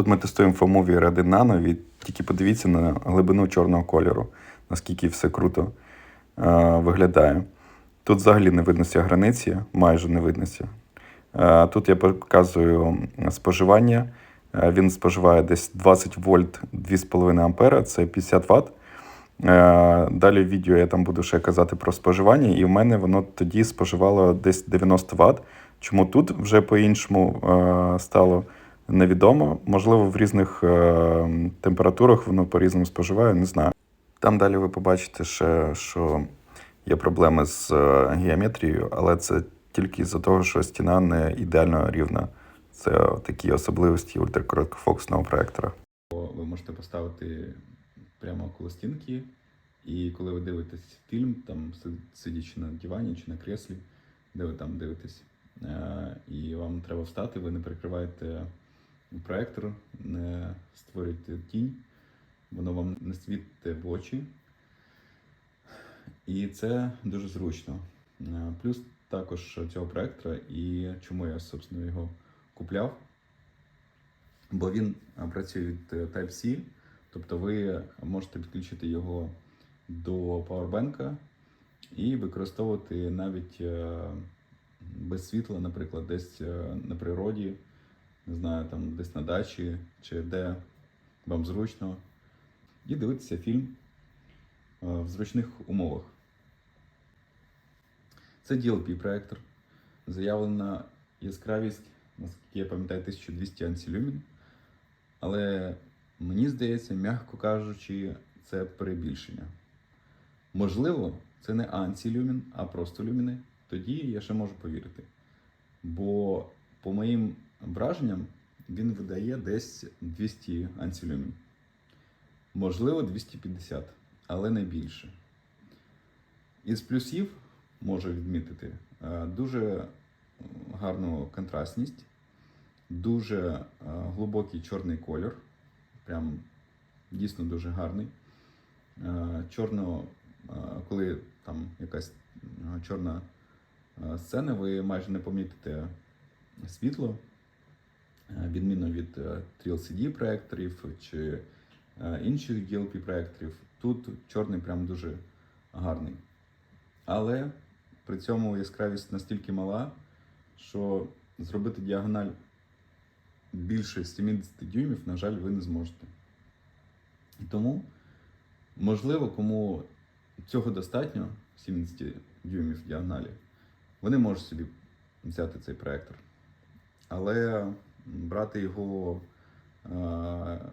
Тут ми тестуємо Nano, від тільки подивіться на глибину чорного кольору, наскільки все круто е, виглядає. Тут взагалі не виднося границі, майже не виднося. Е, Тут я показую споживання. Е, Він споживає десь 20 вольт 2,5 ампера, це 50 Вт. Е, Далі в відео я там буду ще казати про споживання, і в мене воно тоді споживало десь 90 Вт. Чому тут вже по-іншому е, стало невідомо. Можливо, в різних е, температурах воно по-різному споживає, не знаю. Там далі ви побачите ще, що є проблеми з е, геометрією, але це тільки з-за того, що стіна не ідеально рівна. Це такі особливості ультракороткофокусного проектора. Ви можете поставити прямо коло стінки, і коли ви дивитесь фільм, там си- сидячи на дивані чи на креслі, де ви там дивитесь, е, і вам треба встати, ви не перекриваєте проектор, не створюєте тінь, воно вам не світить в очі. І це дуже зручно. Е, Плюс також цього проектора, і чому я, собственно, його купляв. Бо він е, працює від е, Type-C, тобто ви можете підключити його до пауербенка і використовувати навіть без світла, наприклад, десь на природі, не знаю, там десь на дачі чи де вам зручно, і дивитися фільм е, в зручних умовах. Це DLP проектор. Заявлена яскравість, наскільки я пам'ятаю, 1200 ансілюмін. Але мені здається, м'яко кажучи, це перебільшення. Можливо, це не антилюмін, а просто люміни. Тоді я ще можу повірити. Бо, по моїм враженням, він видає десь 200 антилюмін. Можливо, 250, але не більше. Із плюсів можу відмітити е, дуже е, гарну контрастність, дуже е, глибокий чорний колір, прям дійсно дуже гарний. Чорно, коли там якась чорна сцена, ви майже не помітите світло, е, відмінно від е, TLCD проекторів чи е, інших DLP проекторів. Тут чорний прям дуже гарний. Але при цьому яскравість настільки мала, що зробити діагональ більше 70 дюймів, на жаль, ви не зможете. І тому, можливо, кому цього достатньо, 70 дюймів діагоналі, вони можуть собі взяти цей проектор. Але брати його е,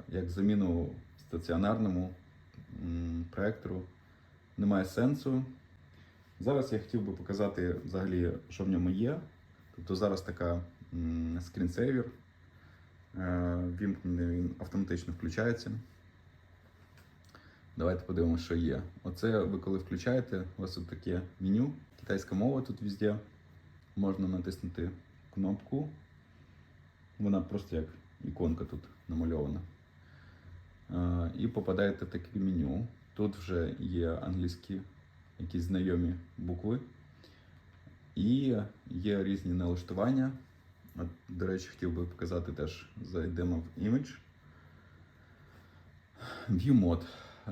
як заміну стаціонарному проектору немає сенсу. Зараз я хотів би показати взагалі, що в ньому є. Тобто зараз така скрінсейвер. Е, Вімкнений він автоматично включається. Давайте подивимося, що є. Оце ви коли включаєте, у вас таке меню, китайська мова тут везде. Можна натиснути кнопку. Вона просто як іконка тут намальована. І попадаєте в таке меню. Тут вже є англійські якісь знайомі букви. І є різні налаштування. До речі, хотів би показати теж зайдемо в Image. View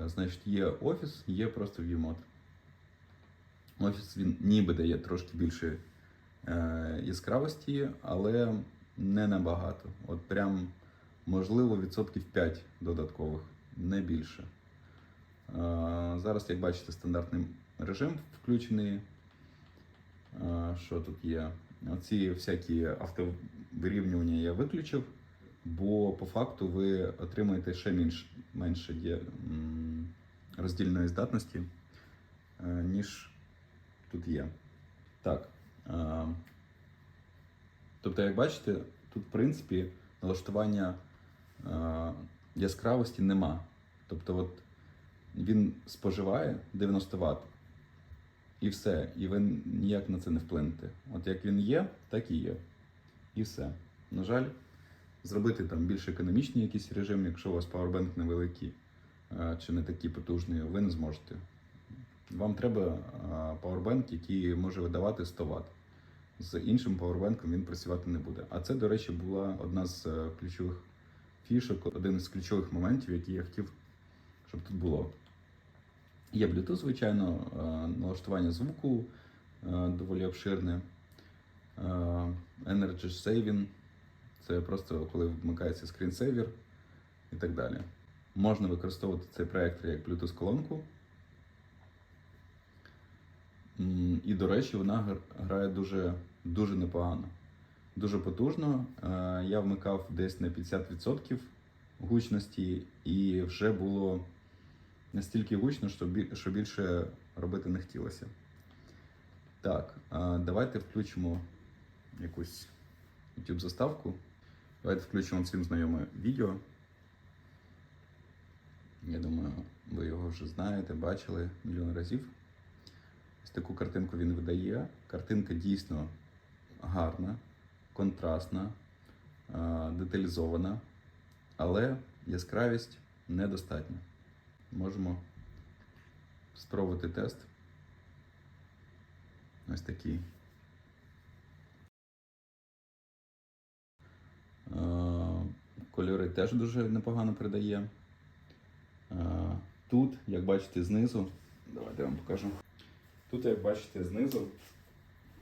Значить, є офіс, є просто View. Офіс він ніби дає трошки більше е, яскравості, але не набагато. От прям можливо відсотків 5 додаткових, не більше. Е, Зараз, як бачите, стандартний режим включений. Е, Що тут є? Оці всякі автовирівнювання я виключив, бо по факту ви отримаєте ще менш, менше роздільної здатності, е, ніж тут є. Так. Тобто, як бачите, тут, в принципі, налаштування е, яскравості нема. Тобто, от він споживає 90 Вт. І все. І ви ніяк на це не вплинете. От як він є, так і є. І все. На жаль, зробити там більш економічний якийсь режим, якщо у вас пауербанк невеликий е, чи не такий потужний, ви не зможете. Вам треба е, який може видавати 100 Вт. З іншим пауербанком він працювати не буде. А це, до речі, була одна з е, ключових фішок, один із ключових моментів, які я хотів, щоб тут було. Є Bluetooth, звичайно, е, налаштування звуку е, доволі обширне. Energy Saving це просто коли вмикається скрінсейвер і так далі. Можна використовувати цей проектор як Bluetooth-колонку. І, до речі, вона грає дуже, дуже непогано. Дуже потужно. Е, Я вмикав десь на 50% гучності, і вже було настільки гучно, що, більше робити не хотілося. Так, е, давайте включимо якусь YouTube заставку. Давайте включимо всім знайоме відео. Я думаю, ви його вже знаєте, бачили мільйон разів. Таку картинку він видає. Картинка дійсно гарна, контрастна, е, деталізована, але яскравість недостатня. Можемо спробувати тест. Ось такий. Е, Кольори теж дуже непогано передає. Е, Тут, як бачите, знизу, давайте я вам покажу. Тут, як бачите, знизу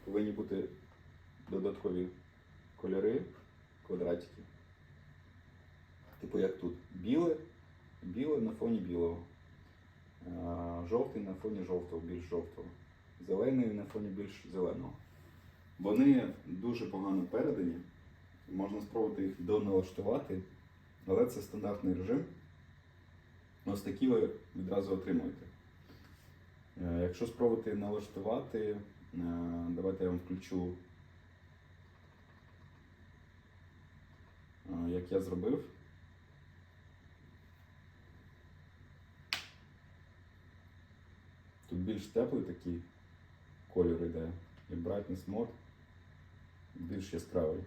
повинні бути додаткові кольори, квадратики. Типу як тут. Біле, біле на фоні білого. Жовтий на фоні жовтого, більш жовтого. Зелений на фоні більш зеленого. Вони дуже погано передані. Можна спробувати їх доналаштувати, але це стандартний режим. Ось такі ви відразу отримуєте. Е, Якщо спробувати налаштувати, е, давайте я вам включу, е, як я зробив. Тут більш теплий такий кольор йде. І brightness mode більш яскравий.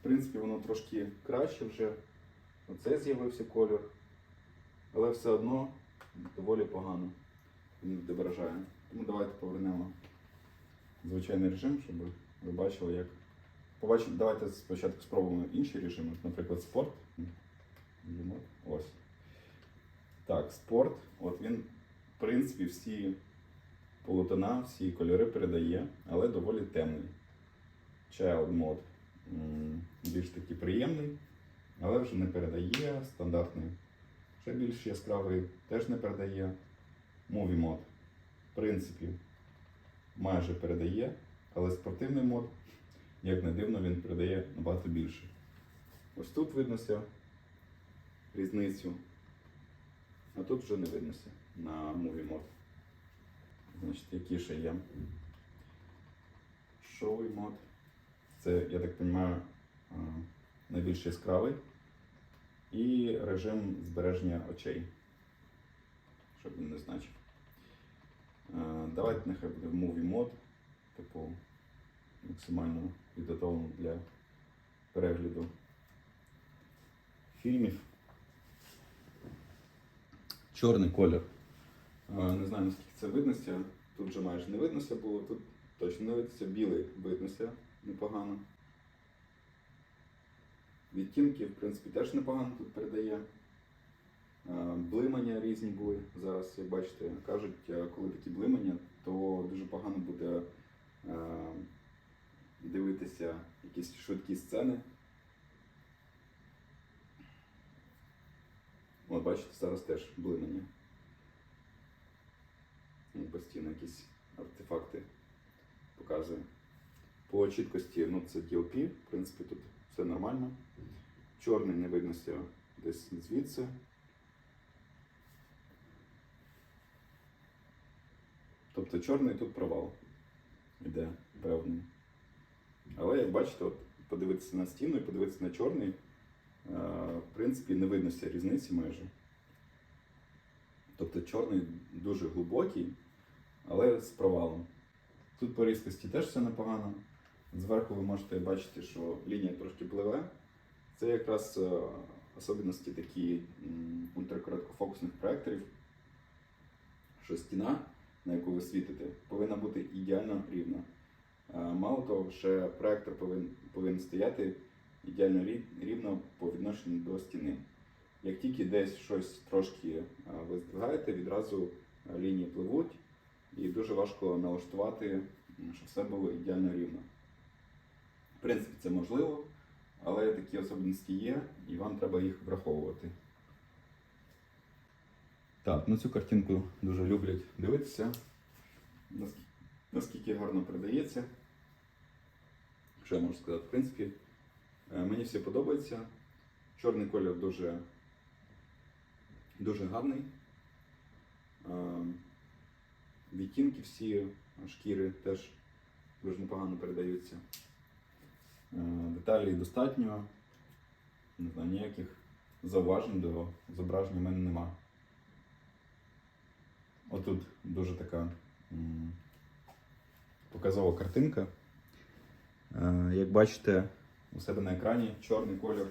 В принципі, воно трошки краще вже. Оце з'явився кольор, але все одно доволі погано він відображає. Тому давайте повернемо звичайний режим, щоб ви бачили, як. Побачимо, давайте спочатку спробуємо інший режим, от, наприклад, спорт. Ось. Так, спорт. От він, в принципі, всі полотона, всі кольори передає, але доволі темний. Child mode більш такий приємний, але вже не передає стандартний. Ще більш яскравий теж не передає. Movie мод, в принципі, майже передає, але спортивний мод, як не дивно, він передає набагато більше. Ось тут виднося різницю, а тут вже не виднося на Movie мод. Значить, які ще є? Шовий мод. Це, я так розумію, найбільш яскравий. І режим збереження очей. Щоб він не значив. Е, Давайте нехай буде в movie мод, типу максимально підготовлено для перегляду фільмів. Чорний колір. Е, Не знаю, наскільки це виднося. Тут вже майже не виднося було, тут точно не виднося. Білий виднося непогано. Відтінки, в принципі, теж непогано тут передає. Е, Блимання різні були зараз, як бачите, кажуть, е, коли такі блимання, то дуже погано буде е, дивитися якісь швидкі сцени. От бачите, зараз теж блимання. Постійно якісь артефакти показує. По чіткості, ну це DLP, в принципі, тут все нормально. Чорний не виднося десь звідси. Тобто чорний тут провал іде певний. Але як бачите, от подивитися на стіну і подивитися на чорний, е, в принципі, не виднося різниці майже. Тобто чорний дуже глибокий, але з провалом. Тут по різкості теж все непогано. Зверху ви можете бачити, що лінія трошки пливе. Це якраз е, особливості такі ультракороткофокусних проекторів, що стіна, на яку ви світите, повинна бути ідеально рівна. Мало того, ще проектор повинен, повинен стояти ідеально рівно по відношенню до стіни. Як тільки десь щось трошки ви здвигаєте, відразу лінії пливуть, і дуже важко налаштувати, щоб все було ідеально рівно. В принципі, це можливо, але такі особливості є, і вам треба їх враховувати. Так, ну цю картинку дуже люблять дивитися. Наскільки, наскільки гарно передається. Що я можу сказати? В принципі, е, мені все подобається. Чорний колір дуже, дуже гарний. Е, Відтінки всі шкіри теж дуже непогано передаються. Е, Деталей достатньо. Не знаю, ніяких зауважень до зображення в мене нема. Отут дуже така показова картинка. Е, Як бачите, у себе на екрані чорний колір.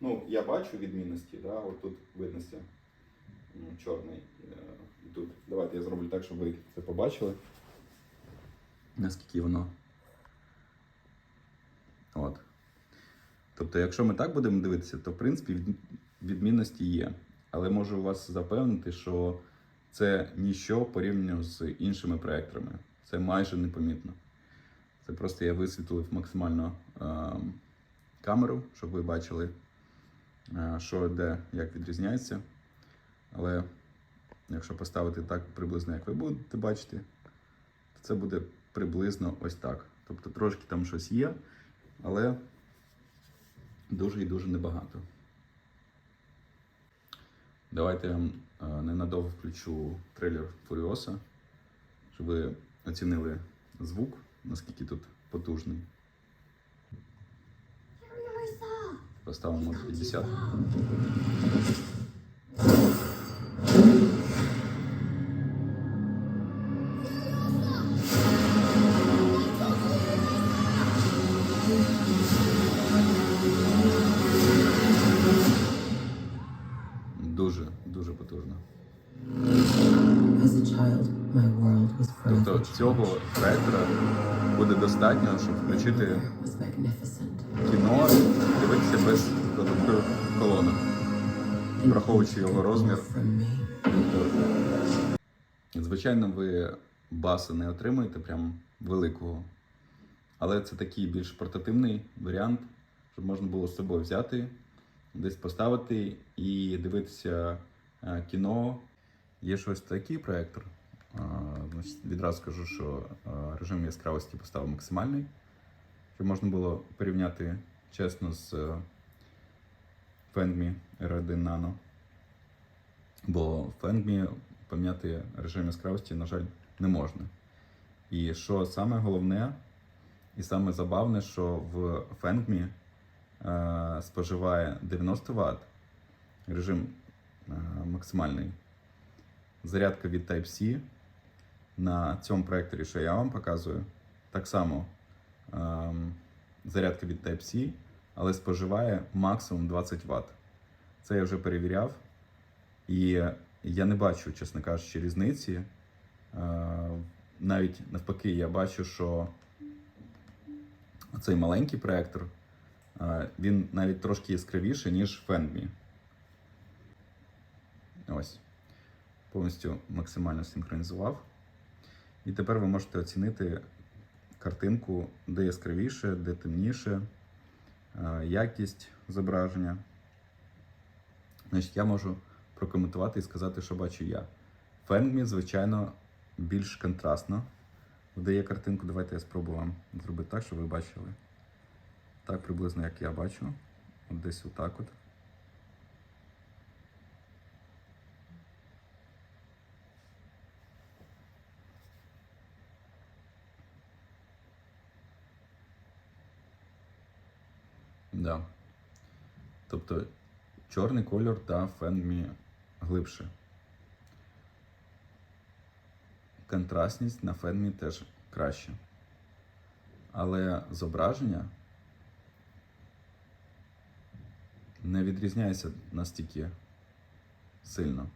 Ну, я бачу відмінності, да? от тут виднося чорний. е, тут. Давайте я зроблю так, щоб ви це побачили. Наскільки воно. От. Тобто, якщо ми так будемо дивитися, то в принципі відмінності є. Але можу вас запевнити, що це ніщо порівняно з іншими проекторами. Це майже непомітно. Це просто я висвітлив максимально е, камеру, щоб ви бачили, е, що де як відрізняється. Але якщо поставити так приблизно, як ви будете бачити, то це буде приблизно ось так. Тобто трошки там щось є, але дуже і дуже небагато. Давайте я вам ненадовго включу трейлер Фуріоса, щоб ви оцінили звук, наскільки тут потужний. Поставимо 50. Тобто цього проектора буде достатньо, щоб включити кіно, дивитися без додаткових колонок. Враховуючи його розмір. Звичайно, ви баса не отримуєте прям великого, але це такий більш портативний варіант, щоб можна було з собою взяти, десь поставити і дивитися е, кіно. Є щось такий проектор. Відразу скажу, що е, режим яскравості поставив максимальний, щоб можна було порівняти чесно з е, Fengmi R1 Nano. Бо в Fengmi поміняти режим яскравості, на жаль, не можна. І що саме головне, і саме забавне, що в Fengmi е, споживає 90 Вт режим е, максимальний. Зарядка від Type-C на цьому проекторі, що я вам показую, так само ем, зарядка від Type-C, але споживає максимум 20 Вт. Це я вже перевіряв. І я не бачу, чесно кажучи, різниці. Е, Навіть навпаки, я бачу, що цей маленький проектор, е, він навіть трошки яскравіший, ніж Fenmi. Ось. Повністю максимально синхронізував. І тепер ви можете оцінити картинку, де яскравіше, де темніше, е, якість зображення. Значить, я можу прокоментувати і сказати, що бачу я. Фенгмі, звичайно, більш контрастно видає картинку. Давайте я спробую вам зробити так, щоб ви бачили. Так приблизно, як я бачу. От десь отак от. Да. Тобто чорний кольор та фенмі глибше. Контрастність на фенмі теж краще. Але зображення не відрізняється настільки сильно.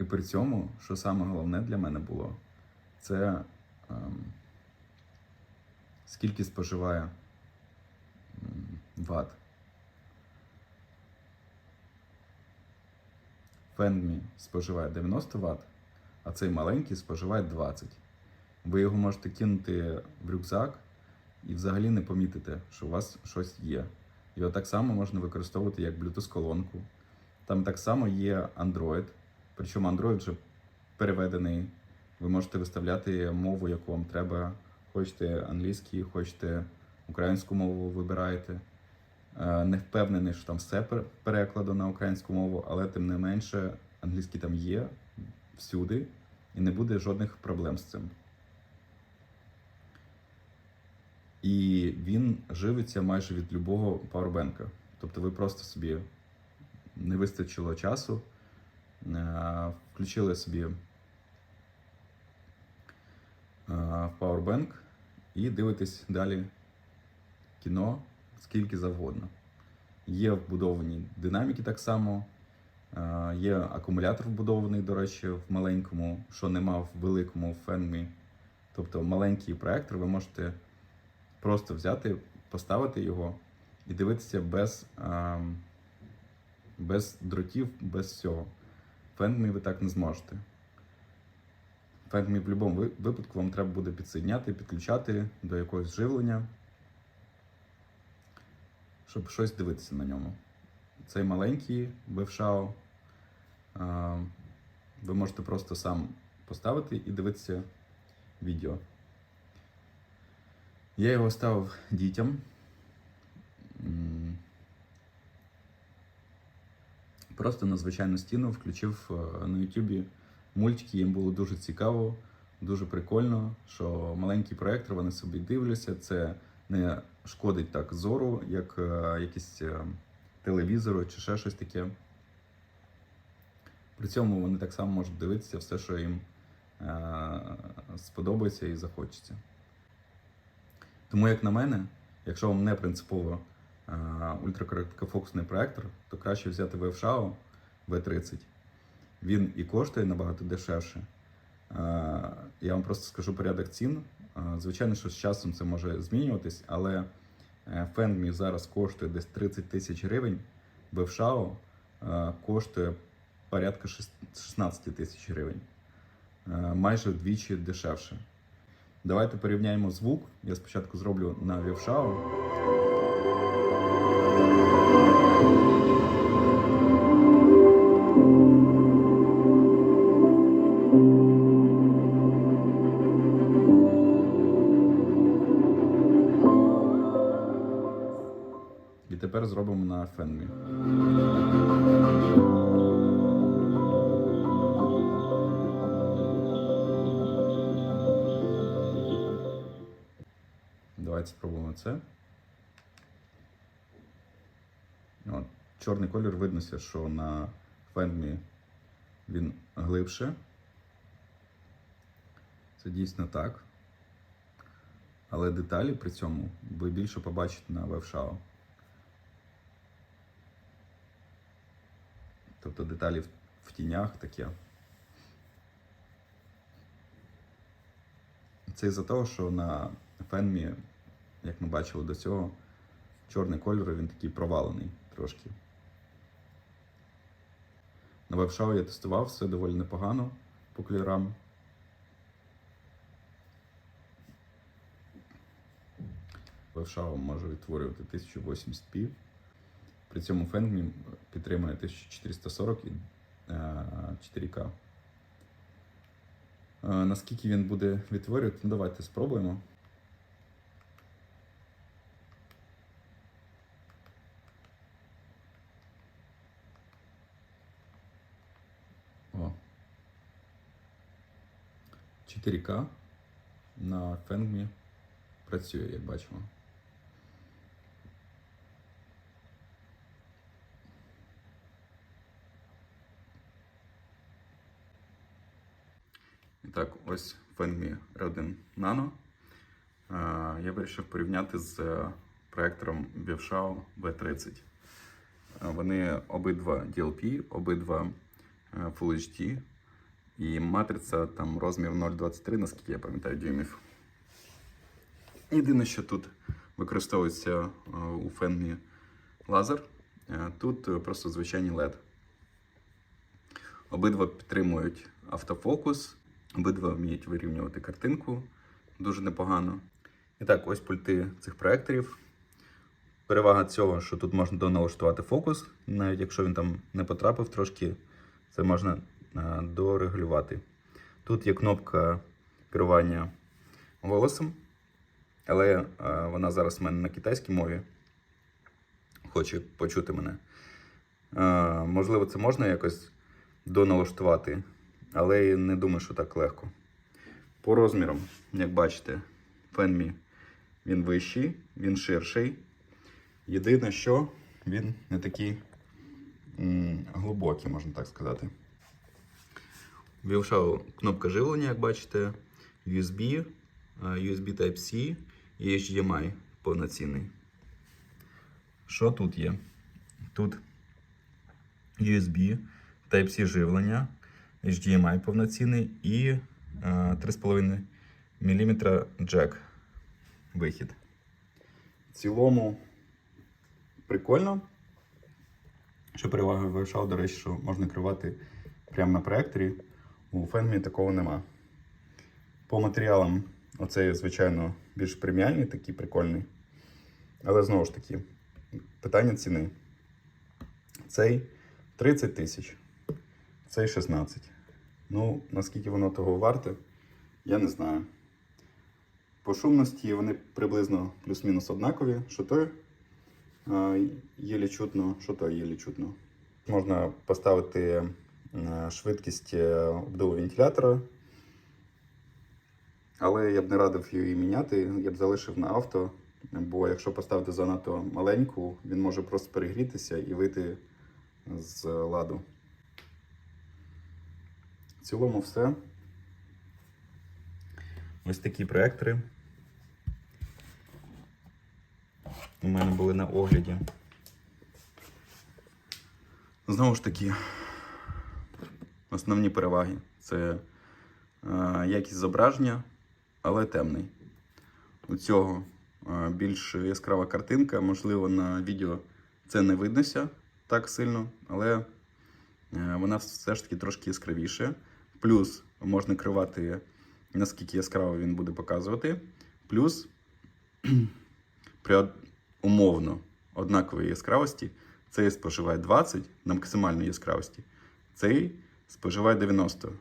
І при цьому, що саме головне для мене було, це ем, скільки споживає Вт. Фенмі споживає 90 Вт, а цей маленький споживає 20. Ви його можете кинути в рюкзак і взагалі не помітите, що у вас щось є. Його так само можна використовувати як Bluetooth-колонку. Там так само є Android, причому Android вже переведений. Ви можете виставляти мову, яку вам треба. Хочете англійський, хочете українську мову вибираєте. Е, Не впевнений, що там все пер- перекладено на українську мову, але тим не менше англійський там є всюди, і не буде жодних проблем з цим. І він живиться майже від любого пауербенка. Тобто ви просто собі не вистачило часу, е, включили собі е, в пауербенк і дивитесь далі кіно скільки завгодно. Є вбудовані динаміки так само, е, є акумулятор вбудований, до речі, в маленькому, що нема в великому фенмі. Тобто маленький проектор ви можете просто взяти, поставити його і дивитися без, е, без дротів, без всього. Фенмі ви так не зможете. Фенмі в будь-якому випадку вам треба буде підсоединяти, підключати до якогось живлення, щоб щось дивитися на ньому. Цей маленький Бевшао е, ви можете просто сам поставити і дивитися відео. Я його ставив дітям. Просто на звичайну стіну включив е, на Ютубі мультики, їм було дуже цікаво, дуже прикольно, що маленький проектор, вони собі дивляться, це не шкодить так зору, як е, якісь е, телевізори чи ще щось таке. При цьому вони так само можуть дивитися все, що їм е, сподобається і захочеться. Тому, як на мене, якщо вам не принципово ультракороткофокусний проектор, то краще взяти WebSHAO V30. Він і коштує набагато дешевше. Я вам просто скажу порядок цін. Звичайно, що з часом це може змінюватись, але е, Fenmi зараз коштує десь 30 тисяч гривень, е, коштує порядка шест- 16 тисяч гривень. Е, Майже вдвічі дешевше. Давайте порівняємо звук. Я спочатку зроблю на WebSHAO. Зробимо на Fenmi. Давайте спробуємо це. От. Чорний колір виднося, що на фенмі він глибше. Це дійсно так. Але деталі при цьому ви більше побачите на WebSHAO. Тобто деталі в, тінях таке. Це із-за того, що на фенмі, як ми бачили до цього, чорний кольор він такий провалений трошки. На WebSHAO я тестував все доволі непогано по кольорам. WebSHAO може відтворювати 1080p. При цьому Fenmi підтримує 1440 і е, 4К. Е, Наскільки він буде відтворювати, ну давайте спробуємо. О. 4К на Fenmi працює, як бачимо. І так, ось Fenmi R1 Nano. Е, Я вирішив порівняти з е, проектором BioShao V30. Е, Вони обидва DLP, обидва Full HD. І матриця там розмір 0,23, наскільки я пам'ятаю, дюймів. Єдине, що тут використовується у фенмі лазер. Тут просто звичайний LED. Обидва підтримують автофокус, обидва вміють вирівнювати картинку дуже непогано. І так, ось пульти цих проекторів. Перевага цього, що тут можна доналаштувати фокус, навіть якщо він там не потрапив трошки, це можна е, дорегулювати. Тут є кнопка керування голосом, але е, вона зараз в мене на китайській мові. Хоче почути мене. Е, можливо, це можна якось доналаштувати, але я не думаю, що так легко. По розмірам, як бачите, Фенмі він вищий, він ширший. Єдине, що він не такий м, глибокий, можна так сказати. Вівшав кнопка живлення, як бачите, USB, е, USB Type-C і HDMI повноцінний. Що тут є? Тут USB, Type-C живлення, HDMI повноцінний і е, 3,5 мм джек вихід. В цілому прикольно. Що перевага вившав, до речі, що можна керувати прямо на проекторі. У Фенмі такого нема. По матеріалам, оцей, звичайно, більш преміальний, такий прикольний. Але знову ж таки, питання ціни. Цей 30 тисяч, цей 16. Ну, наскільки воно того варте, я не знаю. По шумності вони приблизно плюс-мінус однакові. Що той е, єлі чутно, що той єлі чутно. Можна поставити е, швидкість е, обдуву вентилятора. Але я б не радив її міняти, я б залишив на авто. Бо якщо поставити занадто маленьку, він може просто перегрітися і вийти з ладу. В цілому все. Ось такі проектори. У мене були на огляді. Знову ж таки, основні переваги це е, якість зображення, але темний. У цього е, більш яскрава картинка, можливо, на відео це не виднося так сильно, але е, вона все ж таки трошки яскравіше. Плюс можна керувати, наскільки яскраво він буде показувати. Плюс при умовно однаковій яскравості цей споживає 20 на максимальній яскравості, цей споживає 90.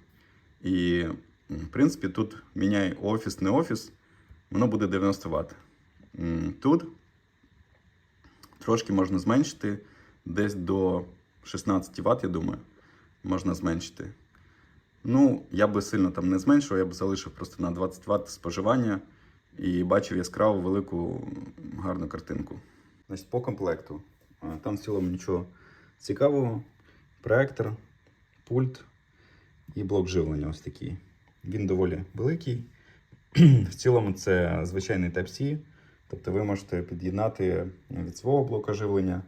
І, в принципі, тут міняє офіс, не офіс, воно буде 90 Вт. Тут трошки можна зменшити десь до 16 Вт, я думаю, можна зменшити. Ну, я би сильно там не зменшував, я б залишив просто на 20 Вт споживання і бачив яскраву велику гарну картинку. Значить, по комплекту. Там в цілому нічого цікавого. Проектор, пульт і блок живлення ось такий. Він доволі великий. В цілому це звичайний Type-C. Тобто ви можете під'єднати від свого блока живлення.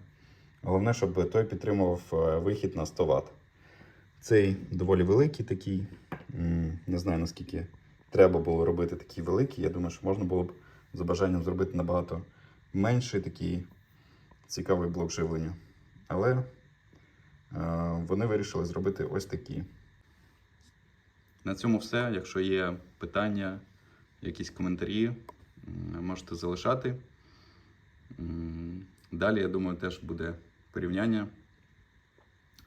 Головне, щоб той підтримував е, вихід на 100 Вт. Цей доволі великий такий. Не знаю наскільки треба було робити такий великий. Я думаю, що можна було б за бажанням зробити набагато менший такий цікавий блок живлення. Але е, вони вирішили зробити ось такі. На цьому все. Якщо є питання, якісь коментарі, можете залишати. Далі, я думаю, теж буде порівняння.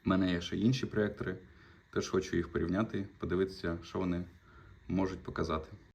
У мене є ще інші проєктори. Теж хочу їх порівняти, подивитися, що вони можуть показати.